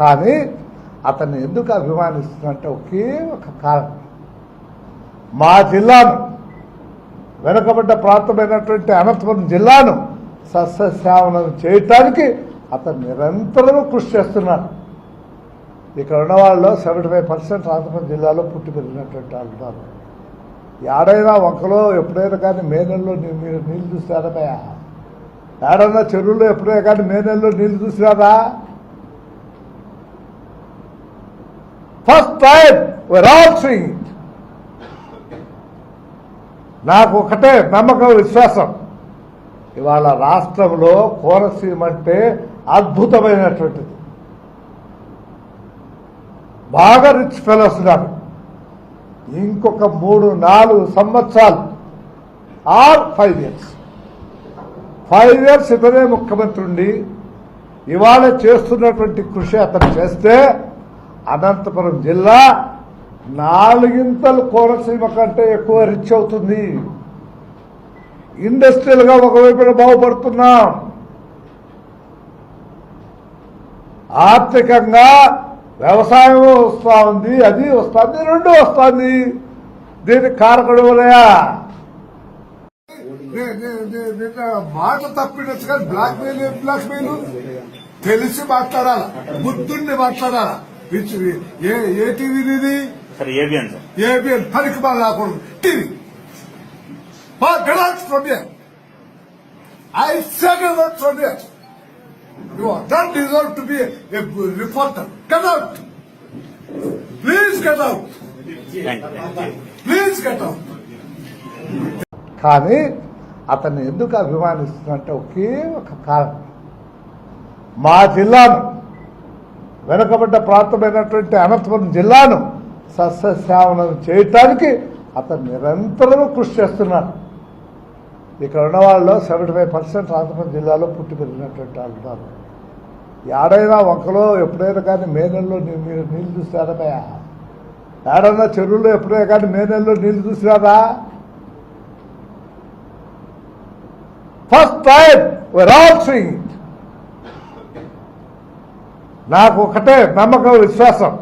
కానీ అతన్ని ఎందుకు అభిమానిస్తున్నట్టే ఒకే ఒక కారణం. మా జిల్లాను వెనుకబడ్డ ప్రాంతమైనటువంటి అనంతపురం జిల్లాను సస్యశ్యామలం చేయటానికి అతను నిరంతరం కృషి చేస్తున్నారు. ఇక్కడ ఉన్నవాళ్ళు సెవెంటీ ఫైవ్ పర్సెంట్ అనంతపురం జిల్లాలో పుట్టి పెరిగినటువంటి వాళ్ళు ఉన్నారు. ఏడైనా వంకలో ఎప్పుడైనా కానీ మే నెలలో మీరు నీళ్ళు చూసారా ఏడైనా చెరువుల్లో ఎప్పుడైనా కానీ మే నెలలో నీళ్ళు చూసినారా? ఫస్ట్ టైం వీఆర్ all నాకు ఒకటే నమ్మకం విశ్వాసం. ఇవాళ రాష్ట్రంలో కోనసీమ అంటే అద్భుతమైనటువంటిది. బాగా రిచ్ ఫెలోస్ ఉన్నారు. ఇంకొక మూడు నాలుగు సంవత్సరాలు. Or five years five years ఇతనే ముఖ్యమంత్రి ఉండి ఇవాళ చేస్తున్నటువంటి కృషి అతను చేస్తే అనంతపురం జిల్లా నాలుగింతలు కోనసీమ కంటే ఎక్కువ రిచ్ అవుతుంది. ఇండస్ట్రియల్గా ఒకవైపున బాగుపడుతున్నాం. ఆర్థికంగా వ్యవసాయం వస్తా ఉంది అది వస్తుంది రెండు వస్తుంది. దీనికి కారకడవలయా మాట తప్పినట్టు కానీ బ్లాక్ మెయిల్ బ్లాక్ మెయిల్ తెలిసి మాట్లాడాలా? బుద్ధుండి మాట్లాడాలా? పిచ్చి ఏ ఏ టీవీ ఇది సార్ ఏబిఎన్ సార్ ఏబిఎన్ పనికి బాగా రాకూడదు TV. Get from here I second out from here you are don't deserve to be a reporter get out please please get out కానీ అతన్ని ఎందుకు అభిమానిస్తున్నట్టే ఒకే ఒక కారణం. మా జిల్లాను వెనుకబడ్డ ప్రాంతమైనటువంటి అనంతపురం జిల్లాను సస్యశ్యామలం చేయటానికి అతను నిరంతరం కృషి చేస్తున్నారు. ఇక్కడ ఉన్నవాళ్ళు సెవెంటీ ఫైవ్ పర్సెంట్ అనంతపురం జిల్లాలో పుట్టి పెరిగినటువంటి వాళ్ళు ఉన్నారు. ఏడైనా వంకలో ఎప్పుడైనా కానీ మే నెలలో మీరు నీళ్ళు చూసారా ఏడన్నా చెరువులో ఎప్పుడైనా కానీ మే నెలలో నీళ్ళు చూసినారా? First time we're all. నాకు ఒకటే నమ్మకం విశ్వాసం.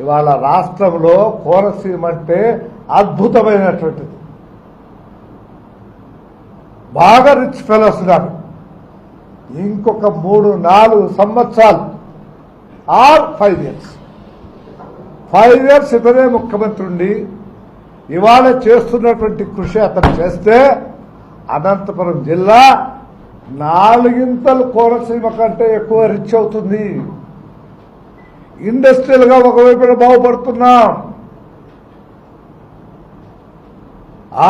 ఇవాళ రాష్ట్రంలో కోనసీమ అంటే అద్భుతమైనటువంటిది బాగా రిచ్ ఫెలోస్ ఉన్నారు. ఇంకొక మూడు నాలుగు సంవత్సరాలు or five years five years ఇతనే ముఖ్యమంత్రి ఉండి ఇవాళ చేస్తున్నటువంటి కృషి అతను చేస్తే అనంతపురం జిల్లా నాలుగింతలు కోనసీమ కంటే ఎక్కువ రిచ్ అవుతుంది. ఇండస్ట్రియల్గా ఒకవైపున బాగుపడుతున్నాం.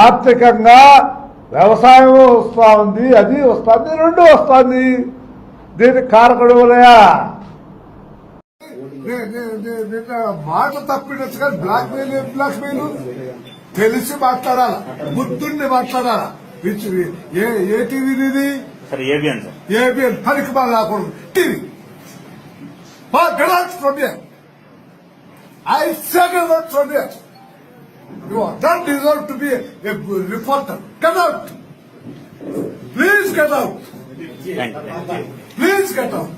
ఆర్థికంగా వ్యవసాయం వస్తూ ఉంది అది వస్తుంది రెండు వస్తుంది. దీనికి కారకడవలయా మాట తప్పినట్టు కానీ బ్లాక్ మెయిల్ బ్లాక్ మెయిల్ తెలిసి మాట్లాడాలా? బుద్ధుండి మాట్లాడాలా? ఏ ఏ టీవీ ఇది సార్ ఏబిఎన్ సార్? ఏబిఎన్ పనికి బాగా రాకూడదు TV. Out from here I second from here you are don't deserve to be reporter get out please get out please get out